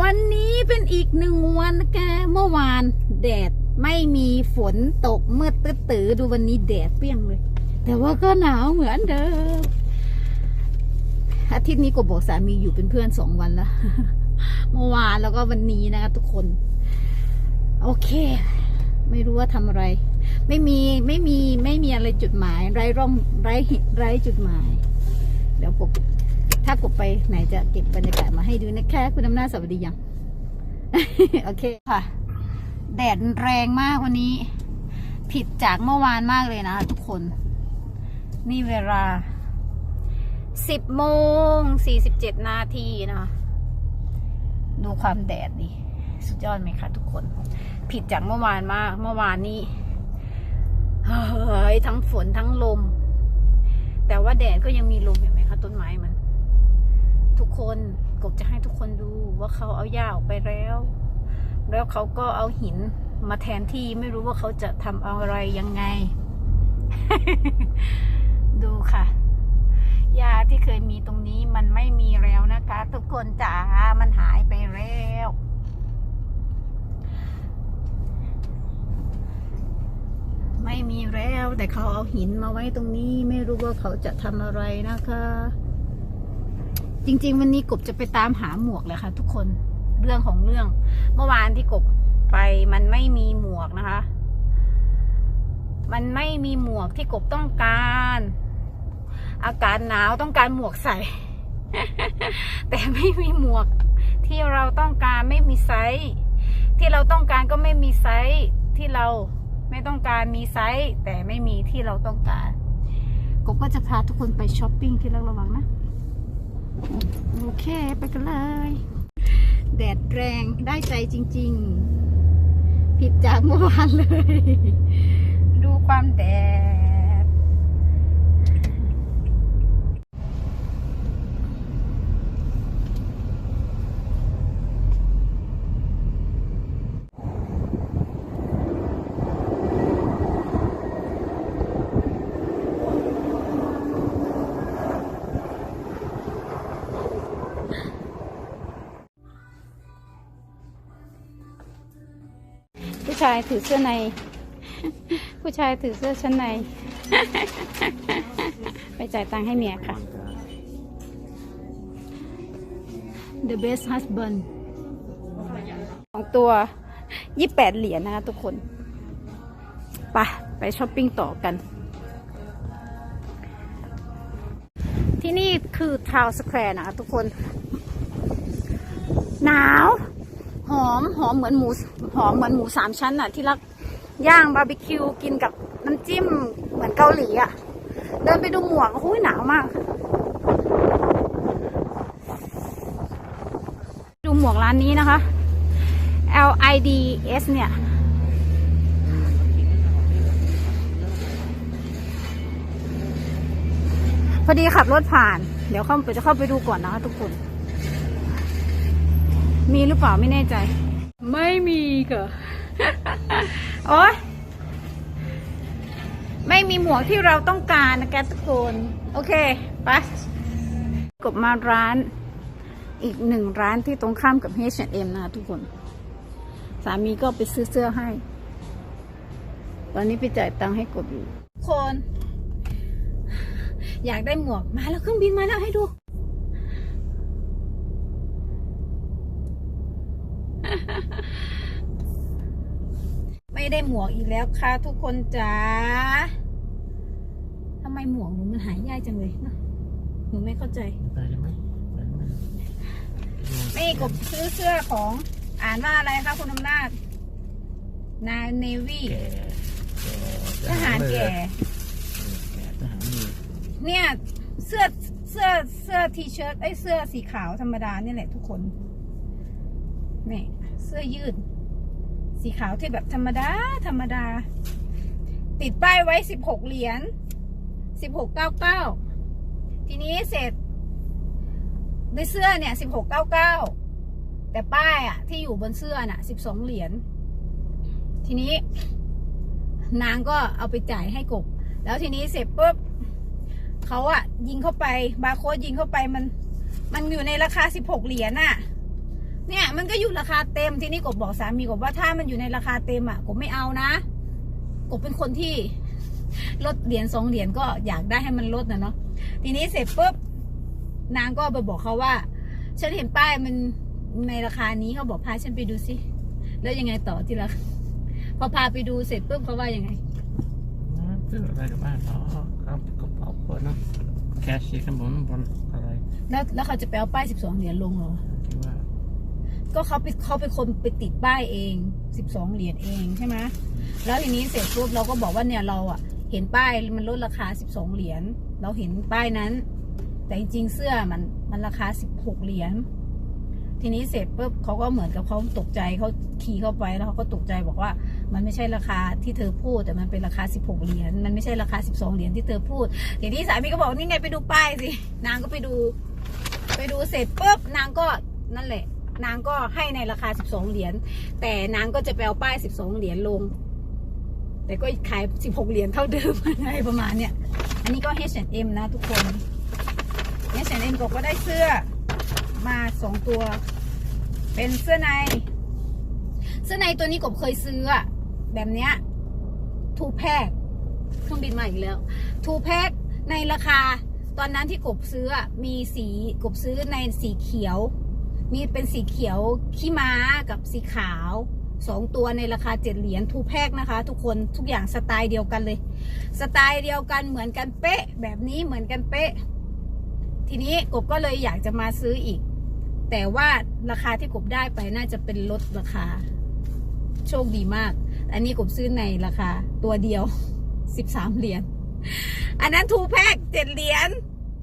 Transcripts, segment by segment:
วันนี้เป็นอีกหนึ่งวันนะแกเมื่อวานแดดไม่มีฝนตกมืดตื้อๆดูวันนี้แดดเปรี้ยงเลย แต่ว่าก็หนาวเหมือนเดิมอาทิตย์นี้ก็บอกสามีอยู่เป็นเพื่อนสองวันแล้วเมื่อวานแล้วก็วันนี้นะคะทุกคน โอเค ไม่รู้ว่าทำอะไร ไม่มีไม่มีไม่มีอะไรจุดหมาย ไร้ร่องไร้ไร้จุดหมาย เดี๋ยวกบ ถ้ากบไปไหนจะเก็บบรรยากาศมาให้ดูนะคะคุณอำนาจสวัสดียังโอเคค่ะ แดดแรงมากวันนี้ ผิดจากเมื่อวานมากเลยนะทุกคน นี่เวลาสิบโมงสี่สิบเจ็ดนาทีนะดูความแดดดิสุดยอดไหมคะทุกคน ผิดจากเมื่อวานมาก เมื่อวานนี้เฮ้ยทั้งฝนทั้งลม แต่ว่าแดดก็ยังมีลมเห็นไหมคะต้นไม้มัน ทุกคนกบจะให้ทุกคนดูว่าเขาเอาหญ้าออกไปแล้ว แล้วเขาก็เอาหินมาแทนที่ไม่รู้ว่าเขาจะทำอะไรยังไง ดูค่ะหญ้าที่เคยมีตรงนี้มันไม่มีแล้วนะคะ ทุกคนจ๋ามันหายไปแล้วไม่มีแล้วแต่เขาเอาหินมาไว้ตรงนี้ ไม่รู้ว่าเขาจะทำอะไรนะคะ จริง ๆ วันนี้กบจะไปตามหาหมวกแหละค่ะ ทุกคนเรื่องของเรื่อง เมื่อวานที่กบไปมันไม่มีหมวกนะคะ มันไม่มีหมวกที่กบต้องการ อากาศหนาวต้องการหมวกใส่ แต่ไม่มีหมวกที่เราต้องการไม่มีไซส์ที่เราต้องการก็ไม่มีไซส์ที่เราไม่ต้องการมีไซส์แต่ไม่มีที่เราต้องการกบก็จะพาทุกคนไปช้อปปิ้งที่รักระวังนะ โอเคไปกันเลย แดดแรงได้ใจจริง ๆ ผิดจากเมื่อวานเลย ดูความแดดายถือเสื้อใน ผู้ชายถือเสื้อชั้นใน ไปจ่ายตังค์ให้เมียค่ะ The best husband ของตัวยี่แปดเหรียญนะคะทุกคน ไป ไปช้อปปิ้งต่อกัน ที่นี่คือทาวสแควร์นะคะทุกคน หนาว หอม หอมเหมือนหมู หอมเหมือนหมูสามชั้นอะที่รักย่างบาร์บีคิวกินกับน้ำจิ้มเหมือนเกาหลีอะ เดินไปดูหมวกโอ้ยหนาวมาก ดูหมวกร้านนี้นะคะ L I D S เนี่ยพอดีขับรถผ่าน เดี๋ยวเข้าไปจะเข้าไปดูก่อนนะคะทุกคน มีหรือเปล่าไม่แน่ใจ ไม่มีค่ะ โอ๊ย ไม่มีหมวกที่เราต้องการนะแกทุกคน โอเคไปกบมาร้านอีกหนึ่งร้านที่ตรงข้ามกับ H&M นะคะทุกคน สามีก็ไปซื้อเสื้อให้ ตอนนี้ไปจ่ายตังค์ให้กบอยู่ทุกคน อยากได้หมวกมาแล้วเครื่องบินมาแล้วให้ดู ไม่ได้หมวกอีกแล้วค่ะ ทุกคนจ๋าทำไมหมวกหนูมันหายยากจังเลยเนอะหนูไม่เข้าใจไปได้ไหมไปได้ไหมไม่กบซื้อเสื้อของอ่านว่าอะไรคะคุณอำนาจนายเนวี่แก่แก่ทหารแก่แก่ทหารเรือเนี่ยเสื้อเสื้อเสื้อทีเชิ้ตไอ้ยเสื้อสีขาวธรรมดานี่แหละทุกคนนี่เสื้อยืด สีขาวที่แบบธรรมดา ธรรมดา ติดป้ายไว้สิบหกเหรียญสิบหกเก้าเก้าทีนี้เสร็จในเสื้อเนี่ยสิบหกเก้าเก้าแต่ป้ายอะที่อยู่บนเสื้อน่ะสิบสองเหรียญทีนี้ นางก็เอาไปจ่ายให้กบ แล้วทีนี้เสร็จปุ๊บเขาอะยิงเข้าไปบาร์โค้ดยิงเข้าไปมัน มันอยู่ในราคาสิบหกเหรียญน่ะ เนี่ยมันก็อยู่ราคาเต็มทีนี้กบบอกสามีกบว่าถ้ามันอยู่ในราคาเต็มอะกบไม่เอานะกบเป็นคนที่ลดเหรียญสองเหรียญก็อยากได้ให้มันลดนะเนาะทีนี้เสร็จปุ๊บนางก็ไปบอกเขาว่า ฉันเห็นป้ายมันในราคานี้เขาบอกพาฉันไปดูสิแล้วยังไงต่อทีละพอพาไปดูเสร็จปุ๊บเขาว่ายังไงนะซื้ออะไรกับบ้านอ๋อครับกระเป๋าเปิดนะแคชชีข้างบนบนอะไร แล้วแล้วเขาจะไปเอาป้ายสิบสองเหรียญลงเหรอที่ว่า ก็เขาไปเขาเป็นคนไปติดป้ายเองสิบสองเหรียญเองใช่ไหมแล้วทีนี้เสร็จปุ๊บเราก็บอกว่าเนี่ยเราอะ เห็นป้ายมันลดราคาสิบสองเหรียญเราเห็นป้ายนั้น แต่จริงๆเสื้อมันมันราคาสิบหกเหรียญทีนี้เสร็จปุ๊บเขาก็เหมือนกับเขาตกใจเขาขี่เข้าไปแล้วเขาก็ตกใจบอกว่า มันไม่ใช่ราคาที่เธอพูด แต่มันเป็นราคา 16 เหรียญมันไม่ใช่ราคา 12 เหรียญที่เธอพูดทีนี้สามีก็บอกนี่ไงไปดูป้ายสินางก็ไปดู ไปดูเสร็จปุ๊บนางก็นั่นแหละ นางก็ให้ในราคา 12 เหรียญแต่นางก็จะไปเอาป้าย 12 เหรียญลง แต่ก็ขาย 16 เหรียญเท่าเดิมอะไรประมาณเนี้ยอันนี้ก็ H&M นะทุกคน H&M ก็ก็ได้เสื้อมาสองตัว เป็นเสื้อใน เสื้อในตัวนี้กบเคยซื้อแบบเนี้ยทูแพกเครื่องบินมาอีกแล้วทูแพกในราคา ตอนนั้นที่กบซื้อมีสีกบซื้อในสีเขียว มีเป็นสีเขียวขี้ม้ากับสีขาวสองตัวในราคาเจ็ดเหรียญทูแพกนะคะ ทุกคนทุกอย่างสไตล์เดียวกันเลย สไตล์เดียวกันเหมือนกันเป๊ะ แบบนี้เหมือนกันเป๊ะ ทีนี้กบก็เลยอยากจะมาซื้ออีก แต่ว่าราคาที่กบได้ไปน่าจะเป็นลดราคา โชคดีมาก อันนี้กบซื้อในราคา ตัวเดียวสิบสามเหรียญอันนั้นทูแพกเจ็ดเหรียญ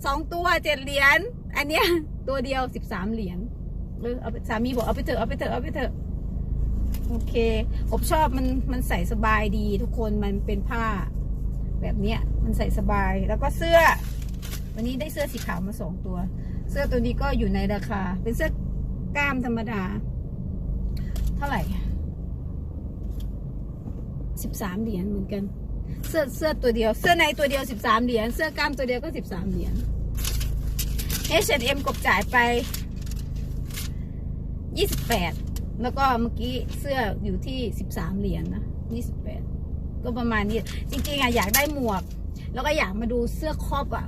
สองตัวเจ็ดเหรียญอันเนี้ยตัวเดียวสิบสามเหรียญ เออเอาสามีบอกเอาไปเถอะเอาไปเถอะเอาไปเถอะโอเคกบชอบมันมันใส่สบายดีทุกคนมันเป็นผ้า แบบเนี้ยมันใส่สบายแล้วก็เสื้อ วันนี้ได้เสื้อสีขาวมาสองตัว เสื้อตัวนี้ก็อยู่ในราคา เป็นเสื้อกล้ามธรรมดา เท่าไหร่สิบสามเหรียญเหมือนกัน เสื้อเสื้อตัวเดียว เสื้อในตัวเดียวสิบสามเหรียญเสื้อกล้ามตัวเดียวก็สิบสามเหรียญ H&M กบจ่ายไป ยี่สิบแปดแล้วก็เมื่อกี้เสื้ออยู่ที่สิบสามเหรียญนะยี่สิบแปดก็ประมาณนี้จริงๆอะอยากได้หมวก แล้วก็อยากมาดูเสื้อครอบอะ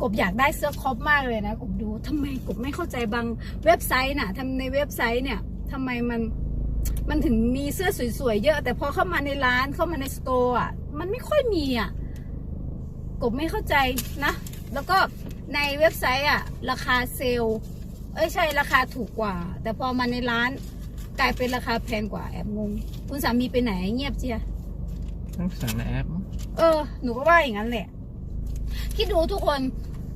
กบอยากได้เสื้อครอปมากเลยนะกบดูทำไมกบไม่เข้าใจบางเว็บไซต์น่ะทำในเว็บไซต์เนี่ยทำไมมันมันถึงมีเสื้อสวยๆเยอะ แต่พอเข้ามาในร้านเข้ามาในสโตร์อะมันไม่ค่อยมีอะกบไม่เข้าใจนะ แล้วก็ในเว็บไซต์อะ ราคาเซลล์ เอ้ยใช่ราคาถูกกว่า แต่พอมาในร้านกลายเป็นราคาแพงกว่าแอบงง คุณสามีไปไหนเงียบเจียต้องสั่งในแอปมั้งเออหนูก็ว่าอย่างนั้นแหละ คิดดูทุกคน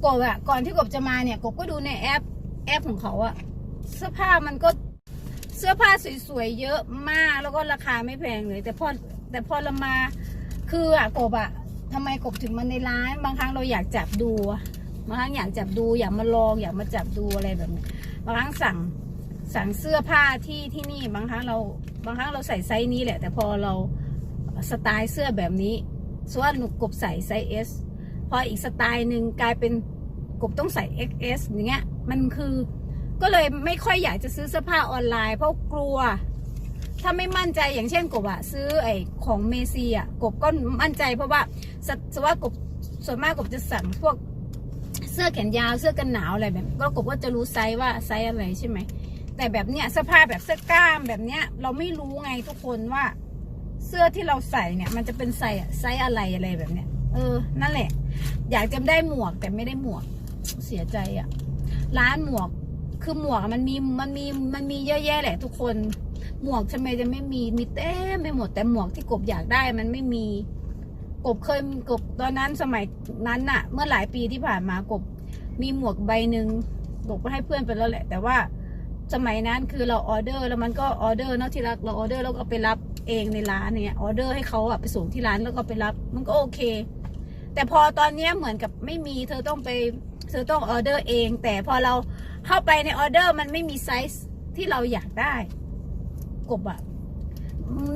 กบอะก่อนที่กบจะมาเนี่ยกบก็ดูในแอป แอปของเขาอะเสื้อผ้ามันก็เสื้อผ้าสวยๆเยอะมากแล้วก็ราคาไม่แพงเลย แต่พอแต่พอเรามา คืออะกบอะทำไมกบถึงมาในร้าน บางครั้งเราอยากจับดูอะ บางครั้งอยากจับดูอยากมาลองอยากมาจับดูอะไรแบบนี้บางครั้งสั่งสั่งเสื้อผ้าที่ที่นี่บางครั้งเราบางครั้งเราใส่ไซส์นี้แหละ แต่พอเราสไตล์เสื้อแบบนี้ส่วนหนูกบใส่ไซส์ S พออีกสไตล์หนึ่งกลายเป็นกบต้องใส่ XS อย่างเงี้ยมันคือก็เลยไม่ค่อยอยากจะซื้อเสื้อผ้าออนไลน์เพราะกลัว ถ้าไม่มั่นใจอย่างเช่นกบอะซื้อไอของเมซีอะกบก็มั่นใจเพราะว่าสสว่ากบส่วนมากกบจะสั่งพวก เสื้อแขนยาวเสื้อกันหนาวอะไรแบบก็กบก็จะรู้ไซส์ว่าไซส์อะไรใช่ไหมแต่แบบเนี้ยเสื้อผ้าแบบเสื้อกล้ามแบบเนี้ย เราไม่รู้ไงทุกคนว่า เสื้อที่เราใส่เนี่ย มันจะเป็นไซส์ไซส์อะไรอะไรแบบเนี้ย เออ นั่นแหละ อยากจะได้หมวกแต่ไม่ได้หมวกเสียใจอะร้านหมวกคือหมวกมันมีมันมีมันมีเยอะแยะแหละทุกคนหมวกทำไมจะไม่มีมีเต็มไปหมดแต่หมวกที่กบอยากได้มันไม่มี กบเคยกบตอนนั้นสมัยนั้นน่ะ เมื่อหลายปีที่ผ่านมากบมีหมวกใบหนึ่งกบก็ให้เพื่อนไปแล้วแหละ แต่ว่าสมัยนั้นคือเราออเดอร์แล้วมันก็ออเดอร์เนาะที่รักเราออเดอร์แล้วก็ไปรับเองในร้านเนี่ยออเดอร์ให้เขาอะไปส่งที่ร้านแล้วก็ไปรับมันก็โอเค แต่พอตอนเนี้ยเหมือนกับไม่มีเธอต้องไปเธอต้องออเดอร์เอง แต่พอเราเข้าไปในออเดอร์มันไม่มีไซส์ที่เราอยากได้ กบอะ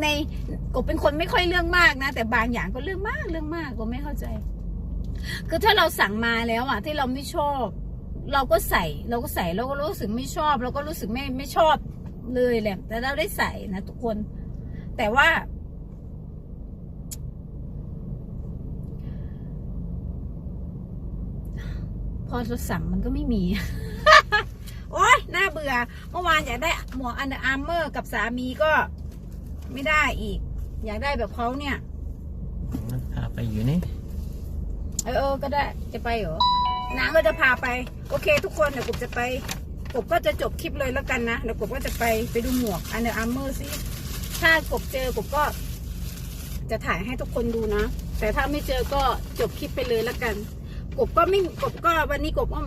ในกบเป็นคนไม่ค่อยเรื่องมากนะ แต่บางอย่างก็เรื่องมากเรื่องมากกบไม่เข้าใจ คือถ้าเราสั่งมาแล้วอะ ที่เราไม่ชอบ เราก็ใส่ เราก็ใส่เราก็รู้สึกไม่ชอบ เราก็รู้สึกไม่ไม่ชอบเลยแหละ แต่เราได้ใส่นะทุกคน แต่ว่า พอเราสั่งมันก็ไม่มีโอ๊ยน่าเบื่อ เมื่อวานอยากได้หมวกอันเดอร์อาร์เมอร์กับสามีก็ ไม่ได้อีก อยากได้แบบเขาเนี่ยมันพาไปอยู่นี่เออเออก็ได้จะไปเหรอนางก็จะพาไป โอเค ทุกคนเดี๋ยวกบจะไปกบก็จะจบคลิปเลยแล้วกันนะเดี๋ยวกบก็จะไปไปดูหมวกอันเดอร์อาร์เมอร์ซิถ้ากบเจอกบก็ จะถ่ายให้ทุกคนดูนะ แต่ถ้าไม่เจอก็จบคลิปไปเลยแล้วกัน กบก็ไม่กบก็วันนี้กบก็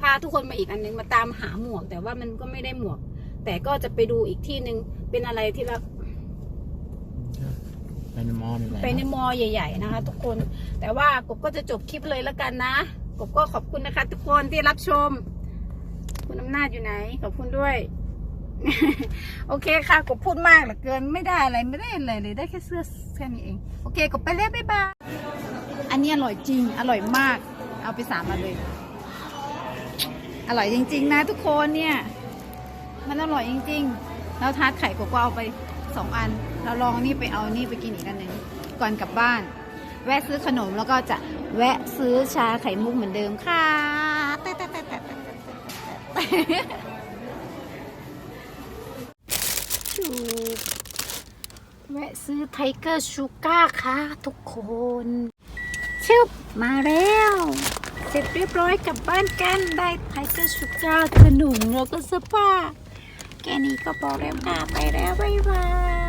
พาทุกคนมาอีกอันนึงมาตามหาหมวก แต่ว่ามันก็ไม่ได้หมวก แต่ก็จะไปดูอีกที่หนึ่งเป็นอะไรที่เราไป ในมอลนี่แหละไปในมอใหญ่ ๆนะคะ ทุกคน แต่ว่ากบก็จะจบคลิปเลยแล้วกันนะกบก็ขอบคุณนะคะ ทุกคนที่รับชม คุณอำนาจอยู่ไหน ขอบคุณด้วย โอเคค่ะกบพูดมากเหลือเกินไม่ได้อะไรไม่ได้อะไรเลยได้แค่เสื้อแค่นี้เอง โอเคกบไปแล้วบ๊ายบายอันนี้อร่อยจริง อร่อยมาก เอาไปสามมาเลย อร่อยจริง ๆ นะ ทุกคนเนี่ย มันอร่อยจริง ๆ แล้วทาร์ตไข่กบก็เอาไปสองอัน เราลองนี่ไปเอานี่ไปกินอีกอันหนึ่งก่อนกลับบ้าน แวะซื้อขนมแล้วก็จะแวะซื้อชาไข่มุกเหมือนเดิมค่ะแต่แต่แต่แต่แต่ชูแวะซื้อไทเกอร์ชูก้าค่ะทุกคนชึบมาแล้ว เสร็จเรียบร้อยกลับบ้านกันได้ไทเกอร์ชูก้าขนมแล้วก็เสื้อผ้าแค่นี้ก็พอแล้วค่ะไปแล้วบ๊ายบาย